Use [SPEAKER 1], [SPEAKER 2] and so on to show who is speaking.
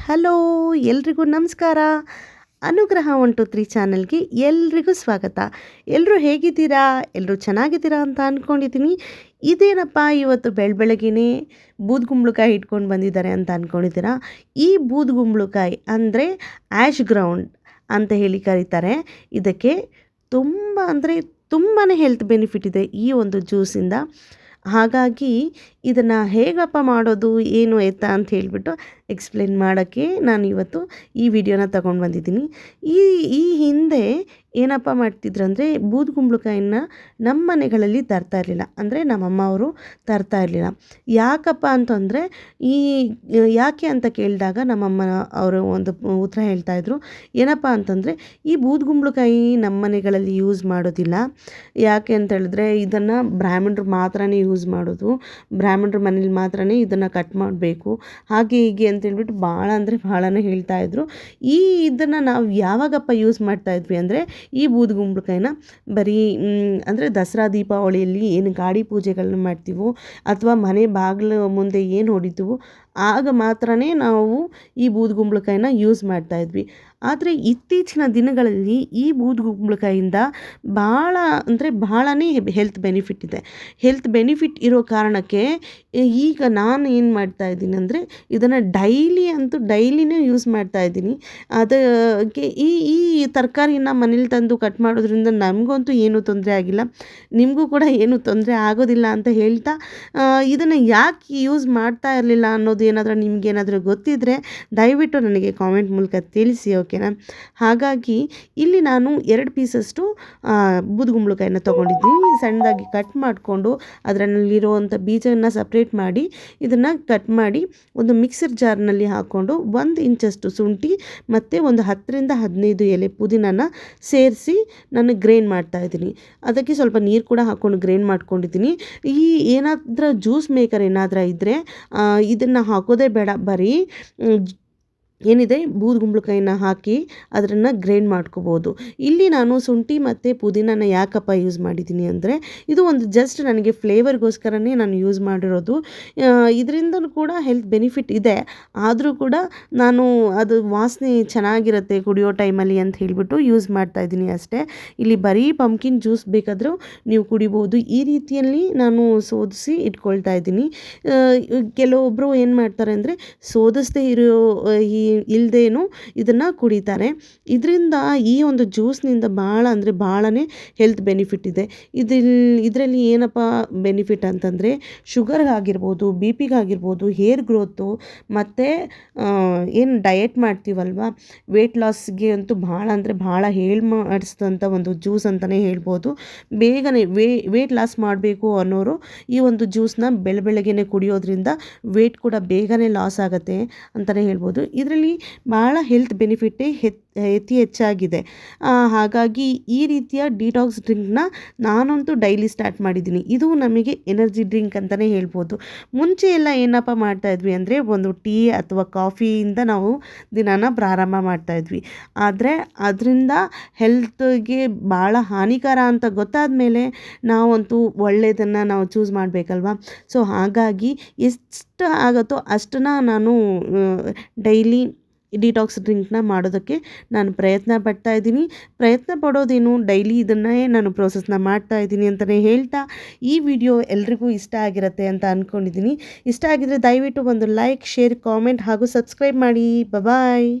[SPEAKER 1] Hello, ಎಲ್ರಿಗೂ ನಮಸ್ಕಾರ. ಅನುಗ್ರಹ ಒನ್ ಟು ತ್ರೀ ಚಾನಲ್ಗೆ ಎಲ್ರಿಗೂ ಸ್ವಾಗತ. ಎಲ್ಲರೂ ಹೇಗಿದ್ದೀರಾ? ಎಲ್ಲರೂ ಚೆನ್ನಾಗಿದ್ದೀರಾ ಅಂತ ಅಂದ್ಕೊಂಡಿದ್ದೀನಿ ಇದೇನಪ್ಪ, ಇವತ್ತು ಬೆಳ ಬೆಳಗ್ಗೆನೇ ಬೂದ್ಗುಂಬಳಕಾಯಿ ಇಟ್ಕೊಂಡು ಬಂದಿದ್ದಾರೆ ಅಂತ ಅಂದ್ಕೊಂಡಿದ್ದೀರಾ ಈ ಬೂದ್ಗುಂಬಳಕಾಯಿ ಅಂದರೆ ಆ್ಯಶ್ ಗ್ರೌಂಡ್ ಅಂತ ಹೇಳಿ ಕರೀತಾರೆ. ಇದಕ್ಕೆ ತುಂಬ ಅಂದರೆ ತುಂಬಾ ಹೆಲ್ತ್ ಬೆನಿಫಿಟ್ ಇದೆ ಈ ಒಂದು ಜ್ಯೂಸಿಂದ. ಹಾಗಾಗಿ ಇದನ್ನು ಹೇಗಪ್ಪ ಮಾಡೋದು, ಏನು ಎತ್ತ ಅಂತ ಹೇಳಿಬಿಟ್ಟು ಎಕ್ಸ್ಪ್ಲೇನ್ ಮಾಡೋಕ್ಕೆ ನಾನು ಇವತ್ತು ಈ ವಿಡಿಯೋನ ತಗೊಂಡು ಬಂದಿದ್ದೀನಿ ಈ ಈ ಹಿಂದೆ ಏನಪ್ಪ ಮಾಡ್ತಿದ್ರು ಅಂದರೆ ಬೂದ್ಗುಂಬಳಕಾಯಿನ ನಮ್ಮ ಮನೆಗಳಲ್ಲಿ ತರ್ತಾ ಇರಲಿಲ್ಲ. ಅಂದರೆ ನಮ್ಮಮ್ಮ ಅವರು ತರ್ತಾ ಇರಲಿಲ್ಲ. ಯಾಕಪ್ಪ ಅಂತಂದರೆ ಈ ಯಾಕೆ ಅಂತ ಕೇಳಿದಾಗ ನಮ್ಮಮ್ಮ ಅವರು ಒಂದು ಉತ್ತರ ಹೇಳ್ತಾ ಹೇಳ್ತಾಯಿದ್ರು ಏನಪ್ಪ ಅಂತಂದರೆ ಈ ಬೂದುಗುಂಬ್ಳಕಾಯಿ ನಮ್ಮ ಮನೆಗಳಲ್ಲಿ ಯೂಸ್ ಮಾಡೋದಿಲ್ಲ. ಯಾಕೆ ಅಂತ ಹೇಳಿದ್ರೆ ಇದನ್ನು ಬ್ರಾಹ್ಮಣರು ಮಾತ್ರನೇ ಯೂಸ್ ಮಾಡೋದು. ಬ್ರಾಹ್ಮಣರ ಮನೇಲಿ ಮಾತ್ರನೇ ಇದನ್ನು ಕಟ್ ಮಾಡಬೇಕು. ಹಾಗೆ ಹೀಗೆ ಅಂತೇಳ್ಬಿಟ್ಟು ಭಾಳ ಅಂದರೆ ಭಾಳನೇ ಹೇಳ್ತಾಯಿದ್ರು ಈ ಇದನ್ನು ನಾವು ಯಾವಾಗಪ್ಪ ಯೂಸ್ ಮಾಡ್ತಾಯಿದ್ವಿ ಅಂದರೆ ಈ ಬೂದುಗುಂಬಳಕಾಯಿನ ಬರೀ ಅಂದರೆ ದಸರಾ ದೀಪಾವಳಿಯಲ್ಲಿ ಏನು ಗಾಡಿ ಪೂಜೆಗಳನ್ನ ಮಾಡ್ತೀವೋ ಅಥವಾ ಮನೆ ಬಾಗಿಲು ಮುಂದೆ ಏನು ಹೊಡಿತೀವೋ ಆಗ ಮಾತ್ರ ನಾವು ಈ ಬೂದುಗುಂಬಳಕಾಯಿನ ಯೂಸ್ ಮಾಡ್ತಾಯಿದ್ವಿ ಆದರೆ ಇತ್ತೀಚಿನ ದಿನಗಳಲ್ಲಿ ಈ ಬೂದುಗುಂಬಳಕಾಯಿಂದ ಭಾಳ ಅಂದರೆ ಭಾಳನೇ ಹೆಲ್ತ್ ಬೆನಿಫಿಟ್ ಇದೆ. ಹೆಲ್ತ್ ಬೆನಿಫಿಟ್ ಇರೋ ಕಾರಣಕ್ಕೆ ಈಗ ನಾನು ಏನು ಮಾಡ್ತಾ ಇದ್ದೀನಿ ಅಂದರೆ ಇದನ್ನು ಡೈಲಿ ಅಂತೂ ಡೈಲಿನೇ ಯೂಸ್ ಮಾಡ್ತಾ ಇದ್ದೀನಿ. ಅದಕ್ಕೆ ಈ ಈ ತರಕಾರಿನ ಮನೇಲಿ ತಂದು ಕಟ್ ಮಾಡೋದ್ರಿಂದ ನಮಗಂತೂ ಏನೂ ತೊಂದರೆ ಆಗಿಲ್ಲ. ನಿಮಗೂ ಕೂಡ ಏನೂ ತೊಂದರೆ ಆಗೋದಿಲ್ಲ ಅಂತ ಹೇಳ್ತಾ ಇದನ್ನು ಯಾಕೆ ಯೂಸ್ ಮಾಡ್ತಾ ಇರಲಿಲ್ಲ ಅನ್ನೋದು ಏನಾದರೂ ನಿಮಗೇನಾದರೂ ಗೊತ್ತಿದ್ದರೆ ದಯವಿಟ್ಟು ನನಗೆ ಕಾಮೆಂಟ್ ಮೂಲಕ ತಿಳಿಸಿ ಓಕೆನಾ ಹಾಗಾಗಿ ಇಲ್ಲಿ ನಾನು ಎರಡು ಪೀಸಷ್ಟು ಬೂದುಗುಂಬಳಕಾಯಿನ ತೊಗೊಂಡಿದ್ದೀನಿ. ಸಣ್ಣದಾಗಿ ಕಟ್ ಮಾಡಿಕೊಂಡು ಅದರಲ್ಲಿರುವಂಥ ಬೀಜವನ್ನು ಸಪ್ರೇಟ್ ಮಾಡಿ ಇದನ್ನು ಕಟ್ ಮಾಡಿ ಒಂದು ಮಿಕ್ಸರ್ ಜಾರ್ನಲ್ಲಿ ಹಾಕ್ಕೊಂಡು ಒಂದು ಇಂಚಷ್ಟು ಶುಂಠಿ ಮತ್ತು ಒಂದು ಹತ್ತರಿಂದ ಹದಿನೈದು ಎಲೆ ಪುದೀನನ ಸೇರಿಸಿ ನಾನು ಗ್ರೈಂಡ್ ಮಾಡ್ತಾ ಇದ್ದೀನಿ. ಅದಕ್ಕೆ ಸ್ವಲ್ಪ ನೀರು ಕೂಡ ಹಾಕ್ಕೊಂಡು ಗ್ರೈಂಡ್ ಮಾಡ್ಕೊಂಡಿದ್ದೀನಿ. ಈ ಏನಾದರೂ ಜ್ಯೂಸ್ ಮೇಕರ್ ಏನಾದರೂ ಇದ್ದರೆ ಇದನ್ನು ಹಾಕೋದೇ ಬೇಡ. ಬರೀ ಏನಿದೆ? ಬೂದುಗುಂಬಳಕಾಯಿನ ಹಾಕಿ ಅದನ್ನು ಗ್ರೈಂಡ್ ಮಾಡ್ಕೋಬೋದು. ಇಲ್ಲಿ ನಾನು ಶುಂಠಿ ಮತ್ತು ಪುದೀನನ ಯಾಕಪ್ಪ ಯೂಸ್ ಮಾಡಿದ್ದೀನಿ ಅಂದರೆ, ಇದು ಒಂದು ಜಸ್ಟ್ ನನಗೆ ಫ್ಲೇವರ್ಗೋಸ್ಕರನೇ ನಾನು ಯೂಸ್ ಮಾಡಿರೋದು. ಇದರಿಂದ ಕೂಡ ಹೆಲ್ತ್ ಬೆನಿಫಿಟ್ ಇದೆ. ಆದರೂ ಕೂಡ ನಾನು ಅದು ವಾಸನೆ ಚೆನ್ನಾಗಿರುತ್ತೆ ಕುಡಿಯೋ ಟೈಮಲ್ಲಿ ಅಂತ ಹೇಳಿಬಿಟ್ಟು ಯೂಸ್ ಮಾಡ್ತಾ ಇದ್ದೀನಿ ಅಷ್ಟೇ. ಇಲ್ಲಿ ಬರೀ ಪಂಪ್ಕಿನ್ ಜ್ಯೂಸ್ ಬೇಕಾದರೂ ನೀವು ಕುಡಿಬೋದು. ಈ ರೀತಿಯಲ್ಲಿ ನಾನು ಸೋದಿಸಿ ಇಟ್ಕೊಳ್ತಾ ಇದ್ದೀನಿ. ಕೆಲವೊಬ್ಬರು ಏನು ಮಾಡ್ತಾರೆ ಅಂದರೆ, ಸೋದಿಸದೇ ಇರೋ ಈ ಇಲ್ಲದೇನು ಇದನ್ನು ಕುಡಿತಾರೆ. ಇದರಿಂದ ಈ ಒಂದು ಜ್ಯೂಸ್ನಿಂದ ಭಾಳ ಅಂದರೆ ಭಾಳನೇ ಹೆಲ್ತ್ ಬೆನಿಫಿಟ್ ಇದೆ. ಇದಿಲ್ ಇದರಲ್ಲಿ ಏನಪ್ಪ ಬೆನಿಫಿಟ್ ಅಂತಂದರೆ ಶುಗರ್ಗಾಗಿರ್ಬೋದು ಬಿ ಪಿಗಾಗಿರ್ಬೋದು ಹೇರ್ ಗ್ರೋತು ಮತ್ತು ಏನು ಡಯೆಟ್ ಮಾಡ್ತೀವಲ್ವ? ವೆಯ್ಟ್ ಲಾಸ್ಗೆ ಅಂತೂ ಭಾಳ ಅಂದರೆ ಭಾಳ ಹೇಳಿ ಮಾಡಿಸಿದಂಥ ಒಂದು ಜ್ಯೂಸ್ ಅಂತಲೇ ಹೇಳ್ಬೋದು. ಬೇಗನೆ ವೇ, ವೆಯ್ಟ್ ಲಾಸ್ ಮಾಡಬೇಕು ಅನ್ನೋರು ಈ ಒಂದು ಜ್ಯೂಸನ್ನ ಬೆಳ ಬೆಳಗ್ಗೆನೆ ಕುಡಿಯೋದ್ರಿಂದ ವೆಯ್ಟ್ ಕೂಡ ಬೇಗನೆ ಲಾಸ್ ಆಗುತ್ತೆ ಅಂತಲೇ ಹೇಳ್ಬೋದು. ಇದರಲ್ಲಿ ಭಾಳ ಹೆಲ್ತ್ ಬೆನಿಫಿಟ್ಟೇ ಹೆತ್, ಅತಿ ಹೆಚ್ಚಾಗಿದೆ. ಹಾಗಾಗಿ ಈ ರೀತಿಯ ಡಿಟಾಕ್ಸ್ ಡ್ರಿಂಕ್ನ ನಾನಂತೂ ಡೈಲಿ ಸ್ಟಾರ್ಟ್ ಮಾಡಿದ್ದೀನಿ. ಇದು ನಮಗೆ ಎನರ್ಜಿ ಡ್ರಿಂಕ್ ಅಂತಲೇ ಹೇಳ್ಬೋದು. ಮುಂಚೆ ಎಲ್ಲ ಏನಪ್ಪ ಮಾಡ್ತಾಯಿದ್ವಿ ಅಂದರೆ ಒಂದು ಟೀ ಅಥವಾ ಕಾಫಿಯಿಂದ ನಾವು ದಿನಾನ ಪ್ರಾರಂಭ ಮಾಡ್ತಾಯಿದ್ವಿ ಆದರೆ ಅದರಿಂದ ಹೆಲ್ತ್ಗೆ ಭಾಳ ಹಾನಿಕರ ಅಂತ ಗೊತ್ತಾದ ಮೇಲೆ ನಾವಂತೂ ಒಳ್ಳೆಯದನ್ನು ನಾವು ಚೂಸ್ ಮಾಡಬೇಕಲ್ವಾ? ಸೊ ಹಾಗಾಗಿ ಎಷ್ಟು ಆಗುತ್ತೋ ಅಷ್ಟನ್ನ ನಾನು ಡೈಲಿ ಡಿಟಾಕ್ಸ್ ಡ್ರಿಂಕ್ನ ಮಾಡೋದಕ್ಕೆ ನಾನು ಪ್ರಯತ್ನ ಪಡ್ತಾ ಇದ್ದೀನಿ. ಪ್ರಯತ್ನ ಪಡೋದೇನು, ಡೈಲಿ ಇದನ್ನೇ ನಾನು ಪ್ರೋಸೆಸ್ನ ಮಾಡ್ತಾ ಇದ್ದೀನಿ ಅಂತಲೇ ಹೇಳ್ತಾ ಈ ವಿಡಿಯೋ ಎಲ್ರಿಗೂ ಇಷ್ಟ ಆಗಿರುತ್ತೆ ಅಂತ ಅಂದ್ಕೊಂಡಿದ್ದೀನಿ ಇಷ್ಟ ಆಗಿದರೆ ದಯವಿಟ್ಟು ಒಂದು ಲೈಕ್, ಶೇರ್, ಕಾಮೆಂಟ್ ಹಾಗೂ ಸಬ್ಸ್ಕ್ರೈಬ್ ಮಾಡಿ. ಬಾಯ್